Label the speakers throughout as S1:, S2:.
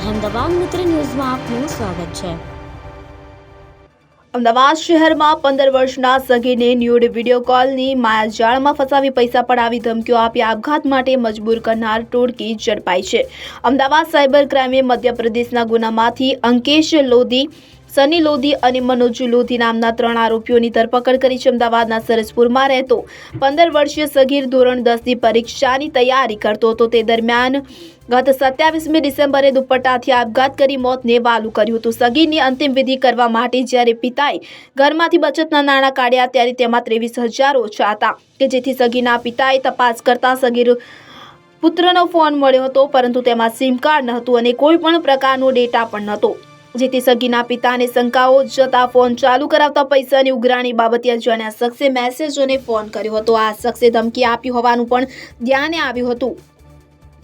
S1: અહેમદાબાદ મિત્ર ન્યૂઝમાં આપનું સ્વાગત છે.
S2: અમદાવાદ શહેરમાં પંદર વર્ષના સગીને ન્યૂડ વીડિયો કોલની માયાજાળમાં ફસાવી પૈસા પડાવી ધમકીઓ આપી આપઘાત માટે મજબૂર કરનાર ટોળકી ઝડપાઈ છે. અમદાવાદ સાયબર ક્રાઇમે મધ્યપ્રદેશના ગુનામાંથી અંકેશ લોધી સની લોધી અને મનોજ લોધી નામના ત્રણ આરોપીઓની ધરપકડ કરી છે. અમદાવાદના સરસપુરમાં રહેતો પંદર વર્ષીય સગીર ધોરણ દસની પરીક્ષાની તૈયારી કરતો હતો. તે દરમિયાન ગત સત્યાવીસમી ડિસેમ્બરે દુપટ્ટાથી આપઘાત કરી મોતને વાલું કર્યું હતું. સગીરની અંતિમ વિધિ કરવા માટે જ્યારે પિતાએ ઘરમાંથી બચતના નાણાં કાઢ્યા ત્યારે તેમાં ત્રેવીસ હજાર ઓછા હતા કે જેથી સગીરના પિતાએ તપાસ કરતા સગીર પુત્રનો ફોન મળ્યો હતો, પરંતુ તેમાં સિમ કાર્ડ ન હતું અને કોઈ પણ પ્રકારનો ડેટા પણ નહોતો. જેથી સગીના પિતાને શંકાઓ જતા ફોન ચાલુ કરાવતા પૈસાની ઉઘરાણી બાબતે અજાણ્યા શખ્સે મેસેજ અને ફોન કર્યો હતો. આ શખ્સે ધમકી આપી હોવાનું પણ ધ્યાને આવ્યું હતું.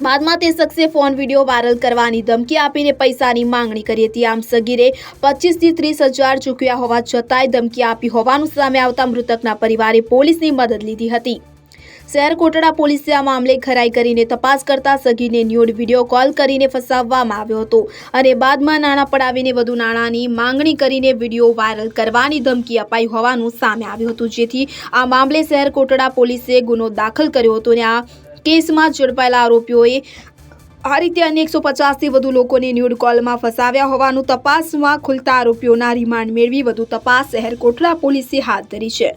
S2: બાદમાં તે શખ્સે ફોન વીડિયો વાયરલ કરવાની ધમકી આપીને પૈસાની માંગણી કરી હતી. આમ સગીરે પચીસથી ત્રીસ હજાર ચૂકવ્યા હોવા છતાંય ધમકી આપી હોવાનું સામે આવતા મૃતકના પરિવારે પોલીસની મદદ લીધી હતી. શહેર કોટડા પોલીસે આ મામલે ખરાઈ કરીને તપાસ કરતા સગીને ન્યૂડ વીડિયો કોલ કરીને ફસાવવામાં આવ્યો હતો અને બાદમાં નાણાં પડાવીને વધુ નાણાંની માંગણી કરીને વીડિયો વાયરલ કરવાની ધમકી અપાઈ હોવાનું સામે આવ્યું હતું, જેથી આ મામલે શહેર કોટડા પોલીસે ગુનો દાખલ કર્યો હતો અને આ કેસમાં ઝડપાયેલા આરોપીઓએ આ રીતે અન્ય એકસો પચાસથી વધુ લોકોને ન્યૂડ કોલમાં ફસાવ્યા હોવાનું તપાસમાં ખુલતા આરોપીઓના રિમાન્ડ મેળવી વધુ તપાસ શહેર કોટડા પોલીસે હાથ ધરી છે.